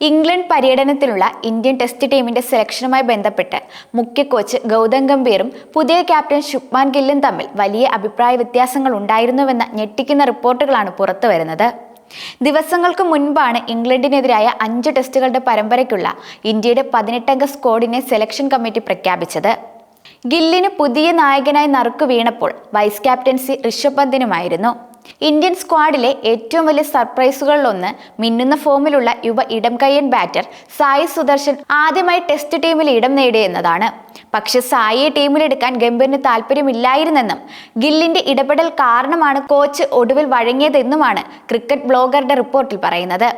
England പര്യടനത്തിലുള്ള Indian test ടീമിന്റെ സെലക്ഷനുമായി ബന്ധപ്പെട്ട് മുഖ്യ കോച്ച് ഗൗതം ഗംഭീറും പുതിയ ക്യാപ്റ്റൻ ശുഭ്മാൻ ഗില്ലും തമ്മിൽ വലിയ അഭിപ്രായ വ്യത്യാസങ്ങൾ ഉണ്ടായിരുന്നുവെന്ന ഞെട്ടിക്കുന്ന റിപ്പോർട്ടുകളാണ് പുറത്തുവരുന്നത് ദിവസങ്ങൾക്ക് മുൻപാണ് ഇംഗ്ലണ്ടിനെതിരായ അഞ്ച് ടെസ്റ്റുകളുടെ പരമ്പരയ്ക്കുള്ള ഇന്ത്യയുടെ പതിനെട്ടംഗ സ്ക്വാഡിനെ സെലക്ഷൻ കമ്മിറ്റി പ്രഖ്യാപിച്ചത്. ഗില്ലിന് പുതിയ നായകനായി നറുക്കു വീണപ്പോൾ വൈസ് ക്യാപ്റ്റൻസി ഋഷഭ് പന്തിനുമായിരുന്നു. ഇന്ത്യൻ സ്ക്വാഡിലെ ഏറ്റവും വലിയ സർപ്രൈസുകളിലൊന്ന് മിന്നുന്ന ഫോമിലുള്ള യുവ ഇടംകയ്യൻ ബാറ്റർ സായി സുദർശൻ ആദ്യമായി ടെസ്റ്റ് ടീമിൽ ഇടം നേടിയെന്നതാണ് പക്ഷെ സായിയെ ടീമിലെടുക്കാൻ ഗംഭീറിന് താല്പര്യമില്ലായിരുന്നെന്നും ഗില്ലിന്റെ ഇടപെടൽ കാരണമാണ് കോച്ച് ഒടുവിൽ വഴങ്ങിയതെന്നുമാണ് ക്രിക്കറ്റ് ബ്ലോഗറുടെ റിപ്പോർട്ടിൽ പറയുന്നത്.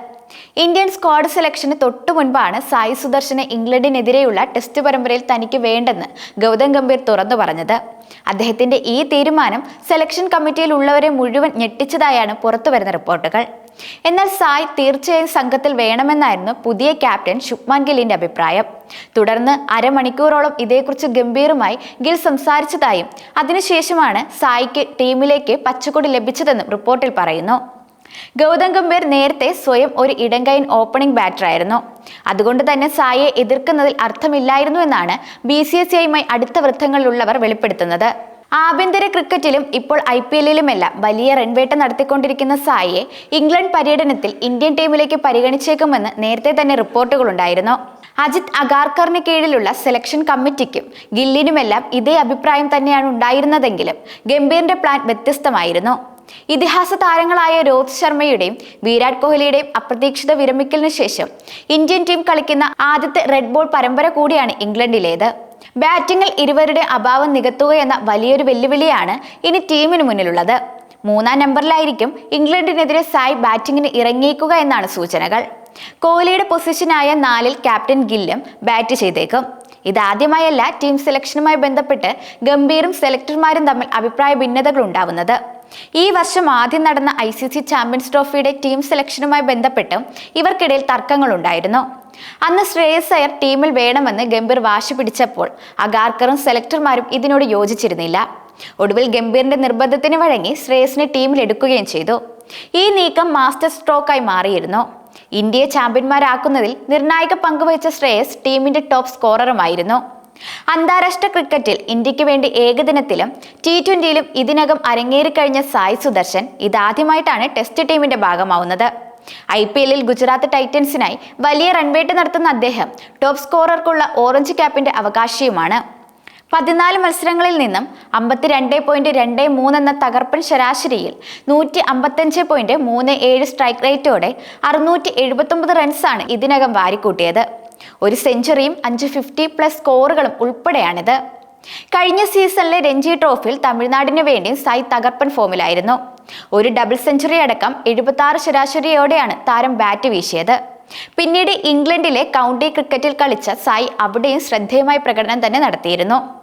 ഇന്ത്യൻ സ്ക്വാഡ് സെലക്ഷന് തൊട്ടു മുൻപാണ് സായി സുദർശന് ഇംഗ്ലണ്ടിനെതിരെയുള്ള ടെസ്റ്റ് പരമ്പരയിൽ തനിക്ക് വേണ്ടെന്ന് ഗൗതം ഗംഭീർ തുറന്നു പറഞ്ഞത്. അദ്ദേഹത്തിന്റെ ഈ തീരുമാനം സെലക്ഷൻ കമ്മിറ്റിയിൽ ഉള്ളവരെ മുഴുവൻ ഞെട്ടിച്ചതായാണ് പുറത്തുവരുന്ന റിപ്പോർട്ടുകൾ. എന്നാൽ സായ് തീർച്ചയായും സംഘത്തിൽ വേണമെന്നായിരുന്നു പുതിയ ക്യാപ്റ്റൻ ശുഭ്മാൻ ഗില്ലിന്റെ അഭിപ്രായം. തുടർന്ന് അരമണിക്കൂറോളം ഇതേക്കുറിച്ച് ഗംഭീറുമായി ഗിൽ സംസാരിച്ചതായും അതിനുശേഷമാണ് സായിക്ക് ടീമിലേക്ക് പച്ചക്കൊടി ലഭിച്ചതെന്നും റിപ്പോർട്ടിൽ പറയുന്നു. ഗൗതം ഗംഭീർ നേരത്തെ സ്വയം ഒരു ഇടങ്കൈൻ ഓപ്പണിംഗ് ബാറ്ററായിരുന്നു. അതുകൊണ്ട് തന്നെ സായിയെ എതിർക്കുന്നതിൽ അർത്ഥമില്ലായിരുന്നു എന്നാണ് ബി സി എസ് സിയുമായി അടുത്ത വൃത്തങ്ങളിലുള്ളവർ വെളിപ്പെടുത്തുന്നത്. ആഭ്യന്തര ക്രിക്കറ്റിലും ഇപ്പോൾ ഐ പി എല്ലിലുമെല്ലാം വലിയ റൺവേട്ട നടത്തിക്കൊണ്ടിരിക്കുന്ന സായിയെ ഇംഗ്ലണ്ട് പര്യടനത്തിൽ ഇന്ത്യൻ ടീമിലേക്ക് പരിഗണിച്ചേക്കുമെന്ന് നേരത്തെ തന്നെ റിപ്പോർട്ടുകളുണ്ടായിരുന്നു. അജിത് അഗാർക്കറിന് കീഴിലുള്ള സെലക്ഷൻ കമ്മിറ്റിക്കും ഗില്ലിനുമെല്ലാം ഇതേ അഭിപ്രായം തന്നെയാണ് ഉണ്ടായിരുന്നതെങ്കിലും ഗംഭീറിന്റെ പ്ലാൻ വ്യത്യസ്തമായിരുന്നു. ഇതിഹാസ താരങ്ങളായ രോഹിത് ശർമ്മയുടെയും വിരാട് കോഹ്ലിയുടെയും അപ്രതീക്ഷിത വിരമിക്കലിന് ശേഷം ഇന്ത്യൻ ടീം കളിക്കുന്ന ആദ്യത്തെ റെഡ് ബോൾ പരമ്പര കൂടിയാണ് ഇംഗ്ലണ്ടിലേത്. ബാറ്റിംഗിൽ ഇരുവരുടെ അഭാവം നികത്തുക എന്ന വലിയൊരു വെല്ലുവിളിയാണ് ഇനി ടീമിന് മുന്നിലുള്ളത്. മൂന്നാം നമ്പറിലായിരിക്കും ഇംഗ്ലണ്ടിനെതിരെ സായ് ബാറ്റിംഗിന് ഇറങ്ങിയേക്കുക എന്നാണ് സൂചനകൾ. കോഹ്ലിയുടെ പൊസിഷനായ നാലിൽ ക്യാപ്റ്റൻ ഗില്ലും ബാറ്റ് ചെയ്തേക്കും. ഇതാദ്യമായല്ല ടീം സെലക്ഷനുമായി ബന്ധപ്പെട്ട് ഗംഭീറും സെലക്ടർമാരും തമ്മിൽ അഭിപ്രായ ഭിന്നതകൾ ഉണ്ടാവുന്നത് ഈ വർഷം ആദ്യം നടന്ന ഐ സി സി ചാമ്പ്യൻസ് ട്രോഫിയുടെ ടീം സെലക്ഷനുമായി ബന്ധപ്പെട്ട് ഇവർക്കിടയിൽ തർക്കങ്ങളുണ്ടായിരുന്നു. അന്ന് ശ്രേയസ് അയർ ടീമിൽ വേണമെന്ന് ഗംഭീർ വാശി പിടിച്ചപ്പോൾ അഗാർക്കറും സെലക്ടർമാരും ഇതിനോട് യോജിച്ചിരുന്നില്ല. ഒടുവിൽ ഗംഭീറിന്റെ നിർബന്ധത്തിന് വഴങ്ങി ശ്രേയസിനെ ടീമിൽ എടുക്കുകയും ചെയ്തു. ഈ നീക്കം മാസ്റ്റർ സ്ട്രോക്കായി മാറിയിരുന്നു. ഇന്ത്യയെ ചാമ്പ്യന്മാരാക്കുന്നതിൽ നിർണായക പങ്കുവഹിച്ച ശ്രേയസ് ടീമിന്റെ ടോപ്പ് സ്കോററുമായിരുന്നു. അന്താരാഷ്ട്ര ക്രിക്കറ്റിൽ ഇന്ത്യയ്ക്ക് വേണ്ടി ഏകദിനത്തിലും ടി ട്വന്റിയിലും ഇതിനകം അരങ്ങേറിക്കഴിഞ്ഞ സായ് സുദർശൻ ഇതാദ്യമായിട്ടാണ് ടെസ്റ്റ് ടീമിന്റെ ഭാഗമാവുന്നത്. ഐ പി എല്ലിൽ ഗുജറാത്ത് ടൈറ്റൻസിനായി വലിയ റൺവേട്ട് നടത്തുന്ന അദ്ദേഹം ടോപ്പ് സ്കോറർക്കുള്ള ഓറഞ്ച് ക്യാപ്പിന്റെ അവകാശിയുമാണ്. പതിനാല് മത്സരങ്ങളിൽ നിന്നും അമ്പത്തിരണ്ട് പോയിന്റ് രണ്ട് മൂന്ന് എന്ന തകർപ്പൻ ശരാശരിയിൽ നൂറ്റി അമ്പത്തഞ്ച് പോയിന്റ് മൂന്ന് ഏഴ് സ്ട്രൈക്ക് റേറ്റോടെ അറുന്നൂറ്റി എഴുപത്തൊമ്പത് റൺസാണ് ഇതിനകം വാരിക്കൂട്ടിയത്. ഒരു സെഞ്ചുറിയും അഞ്ച് ഫിഫ്റ്റി പ്ലസ് സ്കോറുകളും ഉൾപ്പെടെയാണിത്. കഴിഞ്ഞ സീസണിലെ രഞ്ജി ട്രോഫിയിൽ തമിഴ്നാടിനു വേണ്ടി സായി തകർപ്പൻ ഫോമിലായിരുന്നു ഒരു ഡബിൾ സെഞ്ചുറി അടക്കം എഴുപത്തി ശരാശരിയോടെയാണ് താരം ബാറ്റ് വീശിയത്. പിന്നീട് ഇംഗ്ലണ്ടിലെ കൗണ്ടി ക്രിക്കറ്റിൽ കളിച്ച സായി അവിടെയും ശ്രദ്ധേയമായ പ്രകടനം തന്നെ നടത്തിയിരുന്നു.